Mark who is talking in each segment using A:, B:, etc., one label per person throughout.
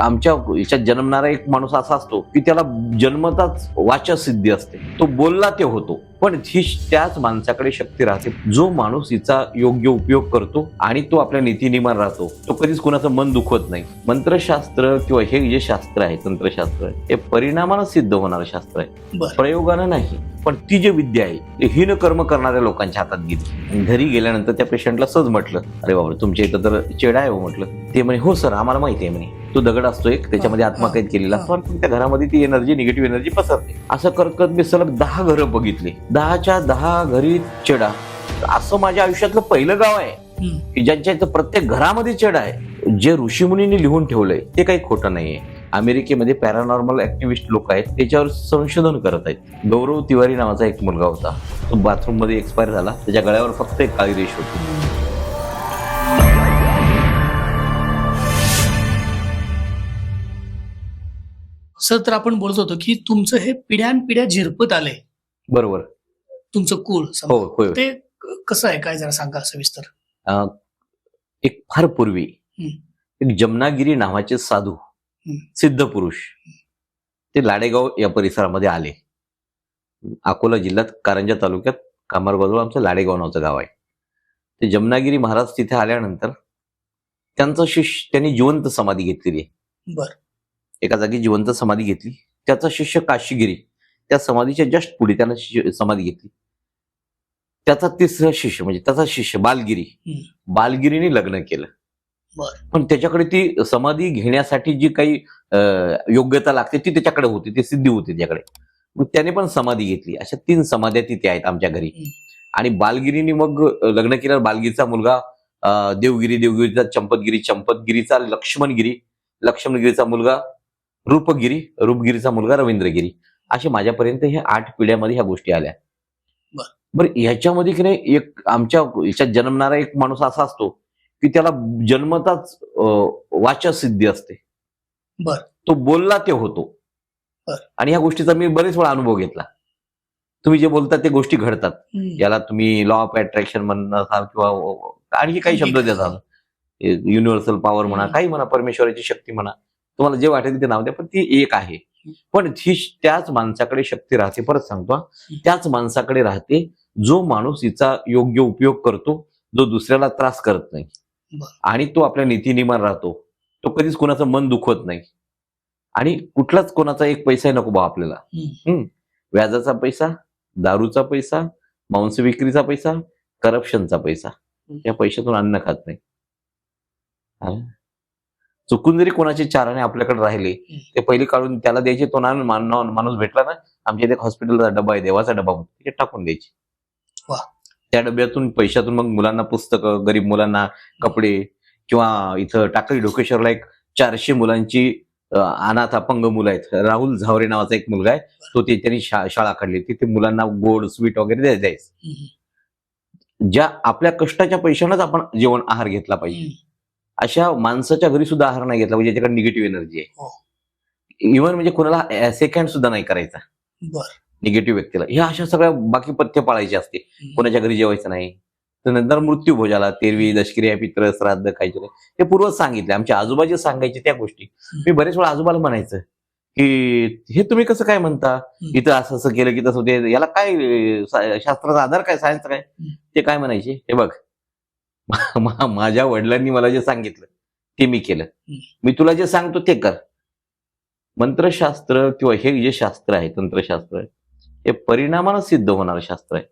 A: आमच्या याच्यात जन्मणारा एक माणूस असा असतो की त्याला जन्मताच वाचा सिद्धी असते. तो बोलला ते होतो. पण ही त्याच माणसाकडे शक्ती राहते. जो माणूस हिचा योग्य उपयोग करतो आणि तो आपल्या नीतीनिमान राहतो तो कधीच कोणाचं मन दुखवत नाही. मंत्रशास्त्र किंवा हे जे शास्त्र आहे तंत्रशास्त्र हे परिणामानं सिद्ध होणारं शास्त्र आहे. प्रयोगानं नाही पण ती जी विद्या आहे ती हीन कर्म करणाऱ्या लोकांच्या हातात गेली. घरी गेल्यानंतर त्या पेशंटला सहज म्हटलं अरे बाबा तुमच्या इथं तर चेडा आहे हो म्हटलं. ते म्हणे हो सर आम्हाला माहिती आहे म्हणे. तो दगड असतो एक त्याच्यामध्ये आत्मकैद केलेला. असतो आणि त्या घरामध्ये ती एनर्जी निगेटिव्ह एनर्जी पसरते. असं करत करत मी सलग दहा घरं बघितली. दहाच्या दहा घरी चेडा असं माझ्या आयुष्यातलं पहिलं गाव आहे. की ज्यांच्या इथं प्रत्येक घरामध्ये चेडा आहे. जे ऋषीमुनींनी लिहून ठेवलंय ते काही खोटं नाहीये. अमेरिकेमध्ये पॅरानॉर्मल ऍक्टिव्हिस्ट लोक आहेत त्याच्यावर संशोधन करत आहेत. गौरव तिवारी नावाचा एक मुलगा होता. तो बाथरूममध्ये एक्सपायर झाला. त्याच्या गळ्यावर फक्त एक काळी रेष होती.
B: सर तर आपण बोलत होतो की तुमचं हे पिढ्यानपिढ्या झिरपत आलंय.
A: बरोबर.
B: तुमचं कुळ
A: हो. होय
B: ते कसं आहे? काय जरा सांगा सविस्तर
A: अं, एक फार पूर्वी. एक जमनागिरी नावाचे साधू. सिद्ध पुरुष ते लाडेगाव या परिसरामध्ये आले. अकोला जिल्ह्यात कारंजा तालुक्यात कामारबाजूला आमचं लाडेगाव नावाचं गाव आहे. ते जमनागिरी महाराज तिथे आल्यानंतर त्यांचं शिष्य त्यांनी जिवंत समाधी घेतलेली आहे.
B: बर.
A: एका जागी जिवंत समाधी घेतली. त्याचा शिष्य काशीगिरी त्या समाधीच्या जस्ट पुढे त्यानं समाधी घेतली. त्याचा तिसरा शिष्य म्हणजे त्याचा शिष्य बालगिरी. बालगिरीने लग्न केलं. पण त्याच्याकडे ती समाधी घेण्यासाठी जी काही योग्यता लागते ती त्याच्याकडे होती ती सिद्धी होती त्याच्याकडे. मग त्याने पण समाधी घेतली. अशा तीन समाध्या तिथे आहेत आमच्या घरी. आणि बालगिरीने मग लग्न केल्यावर बालगिरीचा मुलगा देवगिरी देवगिरीचा चंपतगिरी चंपतगिरीचा लक्ष्मणगिरी लक्ष्मणगिरीचा मुलगा रूपगिरी रूपगिरीचा मुलगा रवींद्रगिरी असे माझ्यापर्यंत ह्या आठ पिढ्यामध्ये ह्या गोष्टी आल्या
B: बर.
A: ह्याच्यामध्ये की नाही एक आमच्या ह्याच्यात जन्मणारा एक माणूस असा असतो की त्याला जन्मताच अं, वाचा सिद्धी असते
B: बर.
A: तो बोलला ते होतो. आणि ह्या गोष्टीचा मी बरेच वेळा अनुभव घेतला तुम्ही जे बोलता ते गोष्टी घडतात. याला तुम्ही लॉ ऑफ अट्रॅक्शन म्हणणं असाल किंवा आणखी काही शब्द देतात युनिव्हर्सल पॉवर म्हणा. काही म्हणा परमेश्वराची शक्ती म्हणा तुम्हाला जे वाटेल ते नाव द्या पण ती एक आहे. पण ही त्याच माणसाकडे शक्ती राहते. परत सांगतो. त्याच माणसाकडे राहते जो माणूस हिचा योग्य उपयोग करतो जो दुसऱ्याला त्रास करत नाही. आणि तो आपल्या नीतीनिमान राहतो. तो कधीच कोणाचं मन दुखवत नाही. आणि कुठलाच कोणाचा एक पैसा नको बा आपल्याला.
B: हम्म.
A: व्याजाचा पैसा दारूचा पैसा मांस विक्रीचा पैसा करप्शनचा पैसा. या पैशातून अन्न खात नाही? चुकून जरी कोणाचे चाराने आपल्याकडे राहिले ते पहिले काढून त्याला द्यायचे तो ना माणूस भेटला ना आमच्या इथे हॉस्पिटलचा डबा आहे देवाचा डबा म्हणून तिथे टाकून द्यायचे. त्या डब्यातून पैशातून मग मुलांना पुस्तकं गरीब मुलांना कपडे किंवा इथं टाकळी ढोकेश्वरला एक चारशे मुलांची अनाथ अपंग मुलं आहेत राहुल झावरे नावाचा एक मुलगा आहे तो ते त्यांनी शाळा काढली तिथे मुलांना गोड स्वीट वगैरे द्याय- द्यायचं. ज्या आपल्या कष्टाच्या पैशानंच आपण जेवण आहार घेतला पाहिजे. अशा माणसाच्या घरी सुद्धा आहार नाही घेतला पाहिजे ज्याच्याकडे निगेटिव्ह एनर्जी
B: हो.
A: आहे इव्हन म्हणजे कोणाला सेकंड सुद्धा नाही करायचा.
B: बर.
A: निगेटिव्ह व्यक्तीला. ह्या अशा सगळ्या बाकी पथ्य पाळायचे असते. कोणाच्या घरी जेवायचं नाही. तर नंतर मृत्यू भोजाला तेरवी दशक्रिया पित्र श्राद्ध खायचे नाही हे पूर्वच सांगितले. आमच्या आजोबाजी सांगायचे त्या गोष्टी. मी बरेच वेळा आजोबाला म्हणायचं की हे तुम्ही कसं काय म्हणता? इथं असं असं केलं की तसं ते याला काय शास्त्राचा आधार काय सायन्स काय. ते काय म्हणायचे? हे बघ. माझ्या वडिलांनी मला जे सांगितलं ते मी केलं. मी तुला जे सांगतो ते कर. मंत्रशास्त्र किंवा हे जे शास्त्र आहे तंत्रशास्त्र हे परिणामानं सिद्ध होणारं शास्त्र आहे.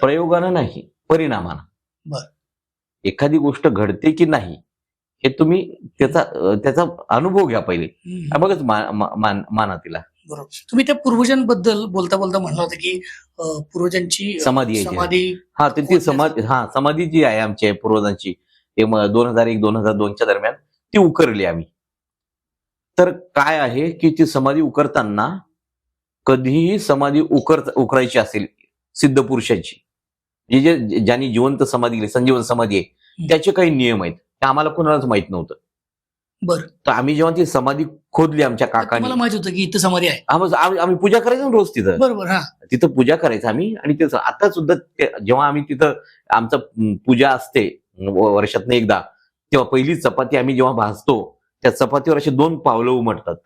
A: प्रयोगानं नाही परिणामानं.
B: बर.
A: एखादी गोष्ट घडते की नाही हे तुम्ही त्याचा त्याचा अनुभव घ्या पहिले. बघच मान- माना तिला.
B: बरोबर. तुम्ही त्या पूर्वजांबद्दल बोलता बोलता म्हणलं होतं की पूर्वजांची
A: समाधी आहे.
B: समाधी
A: हा तर ती
B: कोणत्या
A: समाधी हा समाधी जी आहे आमच्या पूर्वजांची ते दोन हजार एक दोन हजार दोनच्या दरम्यान ती उकरली आम्ही. तर काय आहे की ती समाधी उकरताना कधीही समाधी उकर उकरायची असेल सिद्ध पुरुषाची. जे जे ज्यांनी जिवंत समाधी संजीवन समाधी आहे त्याचे काही नियम आहेत ते आम्हाला कोणालाच माहीत नव्हतं.
B: बर.
A: तर आम्ही जेव्हा ती समाधी खोदली आमच्या काकाने.
B: मला माहीत होतं की इथं समाधी आहे.
A: आम्ही आम्ही पूजा करायचो ना रोज तिथं.
B: बरोबर हा.
A: तिथं पूजा करायचं आम्ही आणि त्याचं आता सुद्धा ते- जेव्हा आम्ही तिथं आमचं म, पूजा असते वर्षातनं एकदा तेव्हा पहिली चपाती आम्ही जेव्हा भाजतो त्या चपातीवर असे दोन पावलं उमटतात.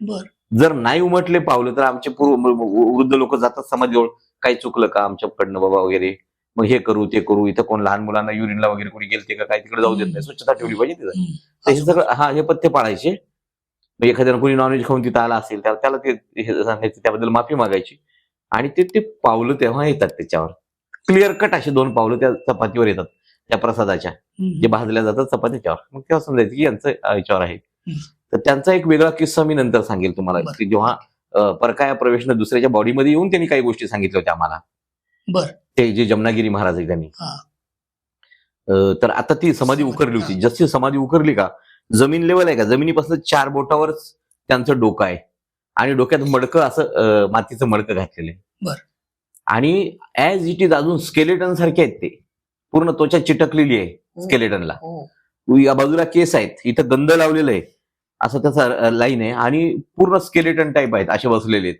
B: बर.
A: जर नाही उमटले पावलं तर आमचे पूर्व म- म- वृद्ध लोक जातात समाधीजवळ. काही चुकलं का आमच्याकडनं बाबा वगैरे? मग हे करू ते करू इथं कोण लहान मुलांना युरिनला वगैरे कोणी गेलते का काय तिकडे जाऊ देत नाही. स्वच्छता ठेवली पाहिजे तिथं. तर हे सगळं हा हे पथ्य पाळायचे. मग एखाद्यानं कोणी नॉनव्हेज खाऊन तिथं आला असेल त्याला त्याला ते हे सांगायचं त्याबद्दल माफी मागायची. आणि ते ते पावलं तेव्हा येतात त्याच्यावर. क्लिअर कट असे दोन पावलं त्या चपातीवर येतात त्या प्रसादाच्या. जे भाजल्या जातात चपातीच्यावर मग तेव्हा समजायचं की यांचं याच्यावर आहे. तर त्यांचा एक वेगळा किस्सा मी नंतर सांगेल तुम्हाला. की जेव्हा परकाया प्रवेशनं दुसऱ्याच्या बॉडीमध्ये येऊन त्यांनी काही गोष्टी सांगितल्या होत्या आम्हाला.
B: बर.
A: ते जे जमनागिरी महाराज आहे त्यांनी.
B: हा.
A: तर आता ती समाधी उकरली होती. जशी समाधी उकरली का जमीन लेवल आहे का? जमिनीपासून चार बोटावरच त्यांचं डोकं आहे. आणि डोक्यात मडकं असं मातीचं मडकं घातलेलं आहे.
B: बर.
A: आणि ऍज इट इज अजून स्केलेटन सारखे आहेत ते. पूर्ण त्वचा चिटकलेली आहे स्केलेटनला
B: हो.
A: या बाजूला केस आहेत. इथं गंध लावलेलं आहे. असं त्याचा लाईन आहे. आणि पूर्ण स्केलेटन टाईप आहेत असे बसलेले आहेत.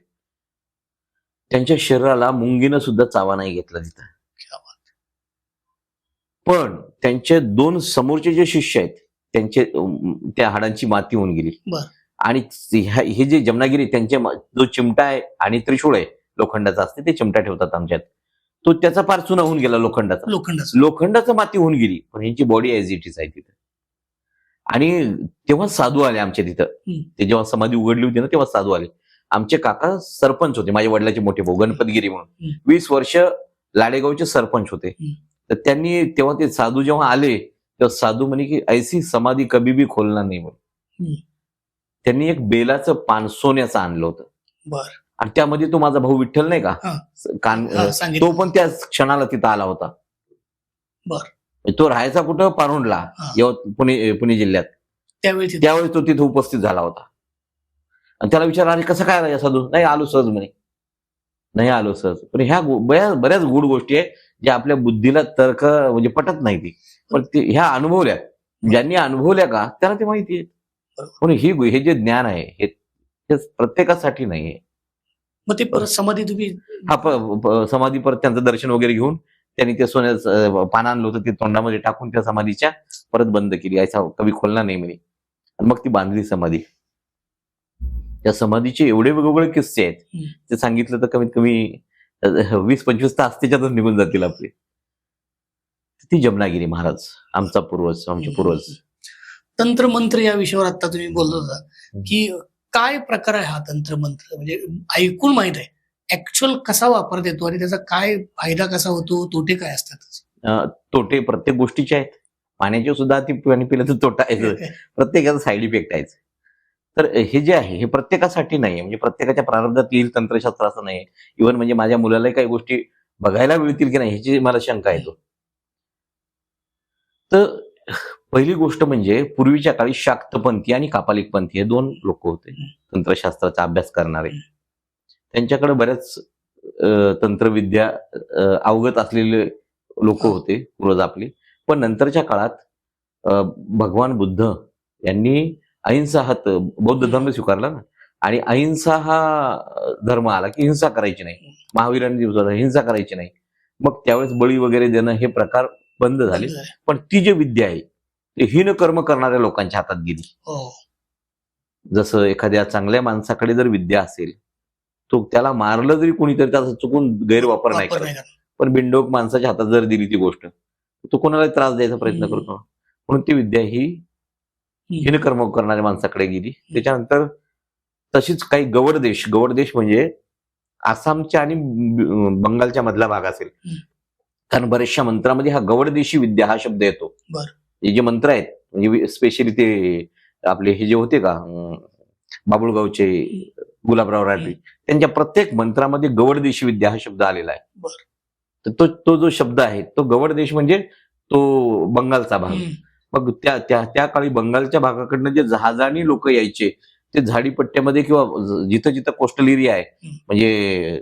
A: त्यांच्या शरीराला मुंगीनं सुद्धा चावा नाही घेतला तिथं.
B: क्या बात.
A: पण त्यांचे दोन समोरचे जे शिष्य आहेत त्यांचे त्या हाडांची माती होऊन गेली. आणि हे जे जमनागिरी त्यांचे जो चिमटा आहे आणि त्रिशूळ आहे लोखंडाचा असते ते चिमटा ठेवतात आमच्यात. तो त्याचा फार चुना होऊन गेला लोखंडाचा.
B: लोखंडाचं.
A: लोखंडाचं माती होऊन गेली पण यांची बॉडी ऍज इट इज आहे तिथं. आणि तेव्हा साधू आले आमच्या तिथं. ते जेव्हा समाधी उघडली होती ना तेव्हा साधू आले. आमचे काका सरपंच होते. माझ्या वडिलाचे मोठे भाऊ गणपतगिरी म्हणून. वीस वर्ष लाडेगावचे सरपंच होते. तर त्यांनी तेव्हा ते साधू जेव्हा आले तेव्हा साधू म्हणे की ऐसी समाधी कभी भी खोलणार नाही म्हणून. त्यांनी एक बेलाचं पान सोन्याचं आणलं होतं.
B: बर.
A: आणि त्यामध्ये तो माझा भाऊ विठ्ठल नाही का. कान तो पण त्या क्षणाला तिथं आला होता.
B: बर.
A: तो राहायचा कुठं? पारुंडला पुणे पुणे जिल्ह्यात.
B: त्यावेळी
A: त्यावेळी तो तिथे उपस्थित झाला होता. आणि त्याला विचार अरे कसं काय आला साधू? नाही आलो सहज म्हणे. नाही आलो सहज. पण ह्या बऱ्याच बऱ्याच गुड गोष्टी आहे ज्या आपल्या बुद्धीला तर्क म्हणजे पटत नाही ती. पण ते ह्या अनुभवल्या. ज्यांनी अनुभवल्या का त्याला ते माहिती आहे पण ही हे जे ज्ञान आहे हे प्रत्येकासाठी नाही आहे.
B: मग ते परत समाधी तुम्ही
A: हा समाधी परत त्यांचं दर्शन वगैरे घेऊन त्यांनी ते सोन्याचं अं, पान आणलं होतं ते तोंडामध्ये टाकून त्या समाधीच्या परत बंद केली. ऐसा कवी खोलला नाही म्हणे. आणि मग ती बांधली समाधी. त्या समाधीचे एवढे वेगवेगळे किस्से आहेत. ते सांगितलं तर कमीत कमी वीस पंचवीस तास त्याच्यातच निघून जातील आपले. ती जमनागिरी महाराज आमचा पूर्वज आमचे पूर्वज.
B: तंत्र मंत्र या विषयावर आता तुम्ही बोलत होता. की काय प्रकार आहे हा तंत्र मंत्र म्हणजे ऐकून माहीत आहे. ऍक्च्युअल कसा वापरता येतो आणि त्याचा काय फायदा कसा होतो? तोटे काय असतात
A: तोटे प्रत्येक गोष्टीचे आहेत. पाण्याचे सुद्धा ती पाणी पिलं तर तोटा आहे प्रत्येकाचा साईड इफेक्ट आहे तर हे जे आहे हे प्रत्येकासाठी नाही म्हणजे प्रत्येकाच्या प्रारब्धात येईल तंत्रशास्त्र असं नाही इव्हन म्हणजे माझ्या मुलालाही काही गोष्टी बघायला मिळतील की नाही ह्याची मला शंका येतो तर पहिली गोष्ट म्हणजे पूर्वीच्या काळी शाक्तपंथी आणि कापालिकपंथी हे दोन लोक होते. तंत्रशास्त्राचा अभ्यास करणारे. त्यांच्याकडे बऱ्याच तंत्रविद्या अवगत असलेले लोक होते पूर्वज आपली पण नंतरच्या काळात भगवान बुद्ध यांनी अहिंसा हा बौद्ध धर्म स्वीकारला ना. आणि अहिंसा हा धर्म आला की हिंसा करायची नाही. महावीरांनी हिंसा करायची नाही. मग त्यावेळेस बळी वगैरे देणं हे प्रकार बंद झाले. पण ती जी विद्या आहे ती हीन कर्म करणाऱ्या लोकांच्या हातात गेली.
B: हो.
A: जसं एखाद्या चांगल्या माणसाकडे जर विद्या असेल तो त्याला मारलं जरी कोणीतरी त्याचा चुकून गैरवापर नाही करत. पण बिंडोक माणसाच्या हातात जर दिली ती गोष्ट तो कोणाला त्रास द्यायचा प्रयत्न. करतो. म्हणून ती विद्या ही हिनकर्म करणाऱ्या माणसाकडे गेली. त्याच्यानंतर तशीच काही गवड देश गवड देश म्हणजे आसामच्या आणि बंगालच्या मधला भाग असेल. कारण बऱ्याचशा मंत्रामध्ये हा गवड देशी विद्या हा शब्द येतो. हे जे मंत्र आहेत म्हणजे स्पेशली ते आपले हे जे होते का बाबुळगावचे गुलाबराव राठी त्यांच्या प्रत्येक मंत्रामध्ये गवड देशी विद्या हा शब्द आलेला आहे. तर तो तो जो शब्द आहे तो गवड देश म्हणजे तो बंगालचा भाग. मग त्या त्या त्या काळी बंगालच्या भागाकडनं जे जहाजानी लोक यायचे ते झाडीपट्ट्यामध्ये किंवा जिथं जिथं कोस्टल एरिया आहे. म्हणजे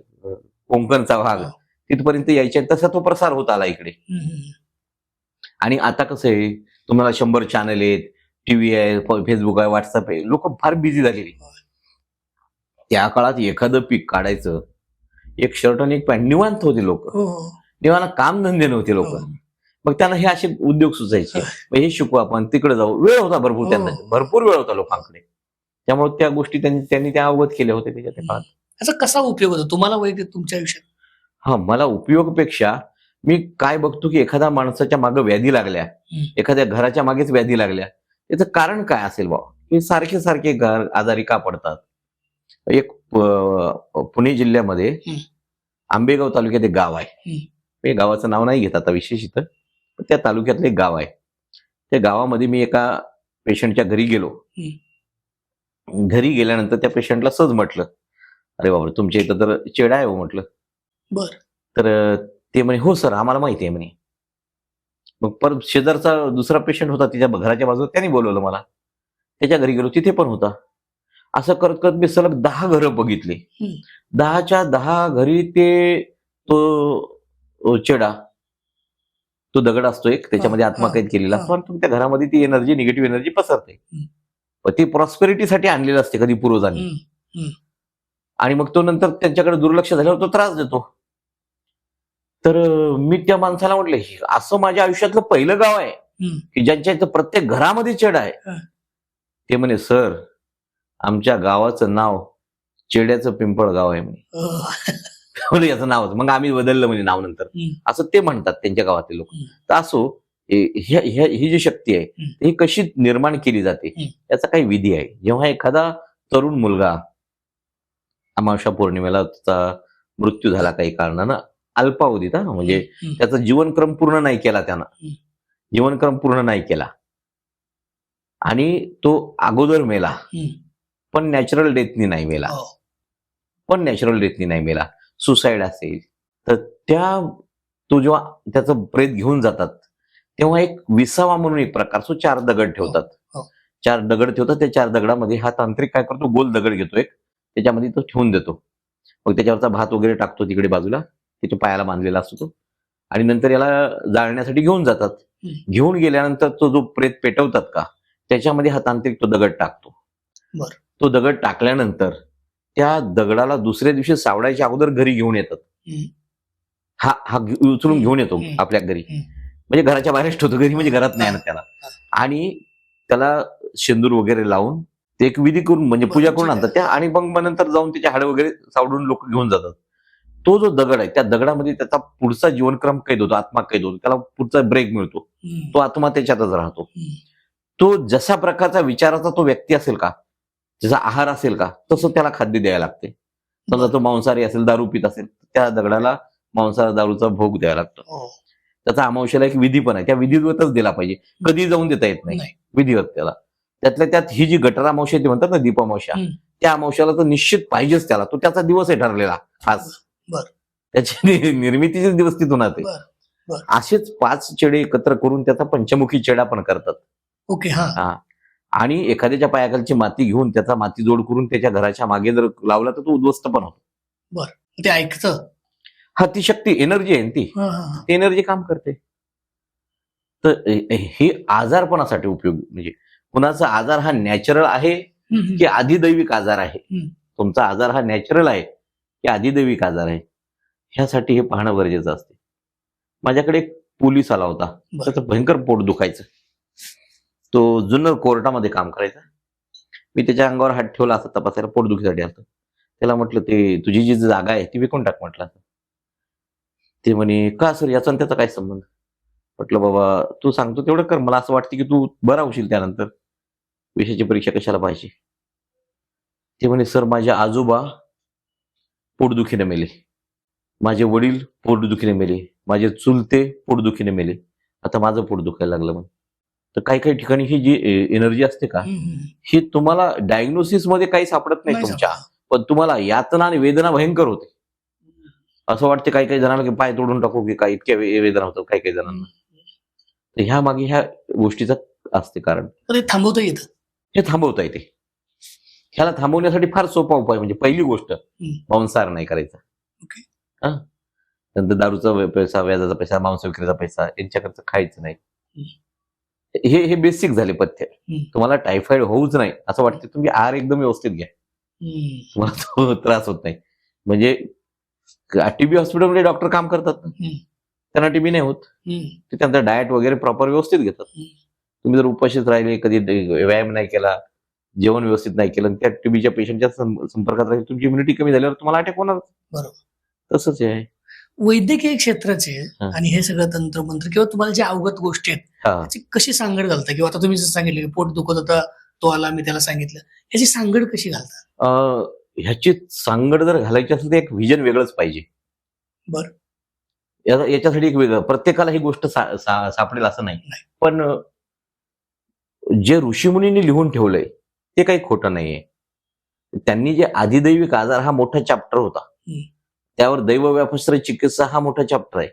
A: कोकणचा भाग
B: हो.
A: तिथपर्यंत यायचे तसा तो प्रसार होत आला इकडे. आणि आता कसं आहे तुम्हाला शंभर चॅनल आहेत टीव्ही आहे फेसबुक आहे व्हॉट्सअप आहे लोक फार बिझी झालेली त्या काळात एखादं पीक काढायचं एक शर्ट आणि एक पॅन्ट निवांत होते लोक
B: हो हो.
A: निवांत काम धंदे नव्हते लोक. मग त्यांना हे असे उद्योग सुचायचे. मग हे शिकू आपण तिकडे जाऊ. वेळ होता भरपूर
B: हो.
A: त्यांना. भरपूर वेळ होता लोकांकडे. त्यामुळे त्या गोष्टी त्यांनी त्यांनी त्या अवगत केल्या होत्या त्याच्या त्या काळात.
B: याचा कसा उपयोग होतो? तुम्हाला वैयक्तिक तुमच्या आयुष्यात?
A: हा मला उपयोगपेक्षा मी काय बघतो की एखाद्या माणसाच्या मागे व्याधी लागल्या. एखाद्या घराच्या मागेच व्याधी लागल्या. याचं कारण काय असेल बा हे सारखे सारखे घर आजारी का पडतात? एक पुणे जिल्ह्यामध्ये. आंबेगाव तालुक्यात एक गाव आहे. गावाचं नाव नाही घेत आता विशेष इथं. त्या तालुक्यातलं एक गाव आहे. त्या गावामध्ये मी एका पेशंटच्या घरी गेलो. घरी गेल्यानंतर त्या पेशंटला सहज म्हटलं अरे बाबा तुमच्या इथं तर चेडा आहे हो म्हटलं.
B: बर.
A: तर ते म्हणे हो सर आम्हाला माहिती आहे म्हणे. मग परत शेजारचा दुसरा पेशंट होता तिच्या घराच्या बाजूला त्यांनी बोलवलं मला. त्याच्या घरी गेलो तिथे पण होता. असं करत करत मी सलग दहा घरं बघितली. दहाच्या दहा घरी ते तो चेडा तो दगड असतो एक त्याच्यामध्ये आत्मकैद केलेला
B: हा.
A: पण त्या घरामध्ये ती एनर्जी निगेटिव्ह एनर्जी पसरते. पण ती प्रॉस्पेरिटीसाठी आणलेलं असते कधी पूर्वजांनी. आणि मग तो नंतर त्यांच्याकडे दुर्लक्ष झाल्यावर तो त्रास देतो तर मी त्या माणसाला म्हटलं "हे असं माझ्या आयुष्यातलं पहिलं गाव आहे. की ज्यांच्या इथं प्रत्येक घरामध्ये चेड आहे. ते म्हणे सर आमच्या गावाचं नाव चेड्याचं पिंपळ गाव आहे म्हणे म्हणजे याचं नाव मग आम्ही बदललं म्हणजे नाव नंतर. असं ते म्हणतात त्यांच्या गावातील लोक. तर असो हे- जी शक्ती आहे. ही कशी निर्माण केली जाते. याचा काही विधी आहे जेव्हा एखादा तरुण मुलगा अमावस्या पौर्णिमेला त्याचा मृत्यू झाला काही कारणानं अल्पावधीत हा म्हणजे. त्याचा जीवनक्रम पूर्ण नाही केला त्यानं. जीवनक्रम पूर्ण नाही केला आणि तो अगोदर मेला. पण नॅचरल डेथनी नाही मेला
B: हो.
A: पण नॅचरल डेथनी नाही मेला सुसाईड असेल तर त्या तो जेव्हा त्याचं प्रेत घेऊन जातात तेव्हा एक विसावा म्हणून एक प्रकार सो चार दगड ठेवतात
B: हो.
A: चार दगड ठेवतात त्या चार दगडामध्ये हा तांत्रिक काय करतो गोल दगड घेतो एक त्याच्यामध्ये तो ठेवून देतो मग त्याच्यावरचा भात वगैरे टाकतो तिकडे बाजूला त्याच्या पायाला बांधलेला असतो तो आणि नंतर याला जाळण्यासाठी घेऊन जातात. घेऊन गेल्यानंतर तो जो प्रेत पेटवतात का त्याच्यामध्ये हा तांत्रिक तो दगड टाकतो. तो दगड टाकल्यानंतर त्या दगडाला दुसऱ्या दिवशी सावडायच्या अगोदर घरी घेऊन येतात. हा हा उचलून घेऊन येतो. आपल्या घरी. म्हणजे घराच्या बाहेरच ठेवतो घरी म्हणजे घरात नाही आणत त्याला आणि त्याला शेंदूर वगैरे लावून ते एक विधी करून म्हणजे पूजा करून आणतात त्या आणि मग नंतर जाऊन त्याचे हाडे वगैरे सावडून लोक घेऊन जातात तो जो दगड आहे त्या दगडामध्ये त्याचा पुढचा जीवनक्रम कैद होतो आत्मा कैद होतो त्याला पुढचा ब्रेक मिळतो. तो आत्मा त्याच्यातच राहतो. तो जशा प्रकारचा विचाराचा तो व्यक्ती असेल का जसा आहार असेल का तसं त्याला खाद्य द्यायला लागते. समजा तो मांसाहारी असेल दारू पित असेल त्या दगडाला मांसाहार दारूचा भोग द्यावा लागतो.
B: हो.
A: त्याचा अमावश्याला एक विधी पण आहे त्या विधिवतच दिला पाहिजे. कधी जाऊन देता येत नाही. विधिवत त्याला. त्यातल्या त्यात ही जी गटर अमावस्या ती म्हणतात ना दीपामावस्या
B: हम्म.
A: त्या अमावश्याला तर निश्चित पाहिजेच त्याला. तो त्याचा दिवस आहे ठरलेला खास. त्याची निर्मितीचे दिवस तिथून. असेच पाच चेडे एकत्र करून त्याचा पंचमुखी चेडा पण करतात.
B: ओके हा.
A: आणि एखाद्याच्या पायाखालची माती घेऊन त्याचा माती जोड करून त्याच्या घराच्या मागे जर लावला तर तो उद्ध्वस्त पण होतो.
B: ते ऐकतं?
A: हा ती शक्ती एनर्जी आहे ना ती. ती एनर्जी काम करते. तर हे- आजारपणासाठी उपयोग म्हणजे कुणाचा आजार हा नॅचरल आहे. की अधिदैविक आजार आहे. तुमचा आजार हा नॅचरल आहे की अधिदैविक आजार आहे? ह्यासाठी हे पाहणं गरजेचं असते. माझ्याकडे एक पोलीस आला होता.
B: बरं.
A: त्याचं भयंकर पोट दुखायचं. तो जुनं कोर्टामध्ये काम करायचा. मी त्याच्या अंगावर हात ठेवला असं तपासायला पोटदुखीसाठी असतं त्याला म्हटलं ते तुझी जी जागा आहे ती विकून टाक म्हटलं ते म्हणे का सर याचा त्याचा काय संबंध? म्हटलं बाबा तू सांगतो तेवढं कर मला असं वाटतं की तू बरा होशील त्यानंतर. विषयाची परीक्षा कशाला पाहिजे? ते म्हणे सर माझे आजोबा पोटदुखीने मेले. माझे वडील पोटदुखीने मेले. माझे चुलते पोटदुखीने मेले. आता माझं पोट दुखायला लागलं म्हणे. तर काही काही ठिकाणी ही जी एनर्जी असते का. ही तुम्हाला डायग्नोसिसमध्ये काही सापडत नाही तुमच्या. पण तुम्हाला यातना आणि वेदना भयंकर होते. असं वाटते काही काही जणांना की पाय तोडून टाकू की काय इतक्या वेदना होतात काही काही जणांना. तर ह्या मागे ह्या गोष्टीचं असते कारण.
B: थांबवता येतं.
A: हे थांबवता येते. ह्याला थांबवण्यासाठी फार सोपा उपाय म्हणजे पहिली गोष्ट मांसाहार नाही करायचा. नंतर दारूचा पैसा व्याजाचा पैसा मांस विक्रीचा पैसा यांच्याकडचं खायचं नाही. हे हे बेसिक झाले पथ्य. तुम्हाला टायफॉइड होऊच नाही असं वाटतं तुम्ही आहार एकदम व्यवस्थित घ्या. तुम्हाला तो त्रास होत नाही म्हणजे टीबी हॉस्पिटलमध्ये डॉक्टर काम करतात. त्यांना टीबी नाही होत. ते त्यांचं डाएट वगैरे प्रॉपर व्यवस्थित घेतात. तुम्ही जर उपाशीच राहिले कधी व्यायाम नाही केला जेवण व्यवस्थित नाही केलं त्या टीबीच्या पेशंटच्या संपर्कात राहील तुमची इम्युनिटी कमी झाल्यावर तुम्हाला अटॅक होणार. तसंच आहे
B: वैद्यकीय क्षेत्राचे. आणि हे सगळं तंत्रमंत्र किंवा तुम्हाला जे अवगत गोष्टी आहेत त्याची कशी सांगड घालता किंवा आता तुम्ही जसं सांगितलं की पोट दुखत होता तो आला मी त्याला सांगितलं ह्याची सांगड कशी घालता
A: अं, ह्याची सांगड जर घालायची असेल तर एक व्हिजन वेगळंच पाहिजे
B: बरं.
A: याच्यासाठी एक वेगळं प्रत्येकाला ही गोष्ट सापडेल असं नाही. पण जे ऋषीमुनींनी लिहून ठेवलंय ते काही खोटं नाहीये त्यांनी जे आदिदैविक आजार हा मोठा चॅप्टर होता. त्यावर दैव व्यापस्त्र चिकित्सा हा मोठा चॅप्टर आहे.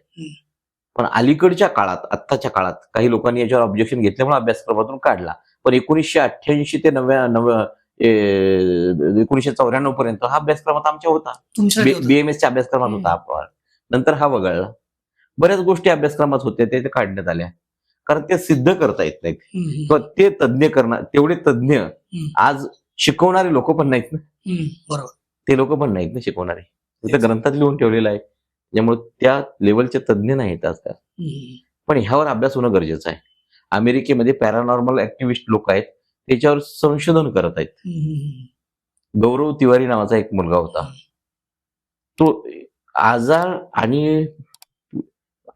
A: पण अलीकडच्या काळात आत्ताच्या काळात काही लोकांनी याच्यावर ऑब्जेक्शन घेतल्यामुळे अभ्यासक्रमातून काढला. पण एकोणीसशे अठ्ठ्याऐंशी ते नव्या ए- एकोणीसशे चौऱ्याण्णव पर्यंत हा अभ्यासक्रमात आमच्या होता? बीएमएसच्या अभ्यासक्रमात होता प्रवाह. नंतर हा वगळला. बऱ्याच गोष्टी अभ्यासक्रमात होत्या ते काढण्यात आल्या. कारण ते सिद्ध करता येत नाहीत. किंवा ते तज्ज्ञ करणार तेवढे तज्ज्ञ आज शिकवणारे लोक पण नाहीत ना.
B: बरोबर.
A: ते लोक पण नाहीत ना शिकवणारे. ते
B: Yes.
A: ग्रंथात लिहून ठेवलेलं आहे. त्यामुळे त्या लेवलचे तज्ज्ञ नाहीत आजकाल पण ह्यावर अभ्यास होणं गरजेचं आहे. अमेरिकेमध्ये पॅरानॉर्मल ऍक्टिव्हिस्ट लोक आहेत त्याच्यावर संशोधन करत आहेत. गौरव तिवारी नावाचा एक मुलगा होता. तो आजार आणि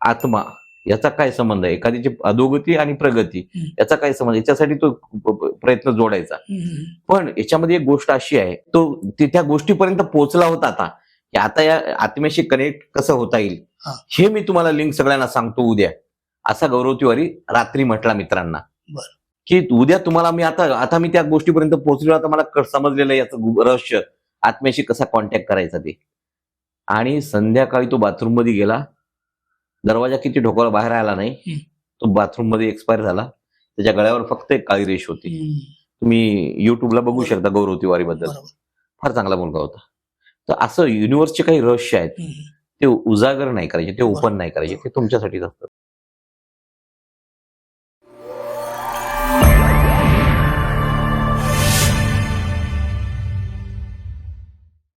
A: आत्मा याचा काय संबंध आहे? एखाद्याची अधोगती आणि प्रगती. याचा काय संबंध याच्यासाठी तो प्रयत्न जोडायचा. पण याच्यामध्ये एक गोष्ट अशी आहे तो ती त्या गोष्टीपर्यंत पोहोचला होता आता. की आता या आत्म्याशी कनेक्ट कसं होता येईल?
B: हा.
A: मी तुम्हाला लिंक सगळ्यांना सांगतो उद्या. असा गौरव तिवारी रात्री म्हटला मित्रांना. की उद्या तुम्हाला मी आता आता मी त्या गोष्टीपर्यंत पोहोचलो आता मला समजलेलं याचं रहस्य आत्म्याशी कसा कॉन्टॅक्ट करायचा ते. आणि संध्याकाळी तो बाथरूममध्ये गेला. दरवाजा किती ढोकाला बाहेर आला नाही. तो बाथरूममध्ये एक्सपायर झाला. त्याच्या गळ्यावर फक्त एक काळी रेष होती. तुम्ही युट्यूबला बघू. शकता गौरव तिवारी बद्दल फार चांगला मुलगा होता. तर असं युनिव्हर्सचे काही रहस्य आहेत. ते उजागर नाही करायचे ते ओपन नाही करायचे ते तुमच्यासाठीच असतं.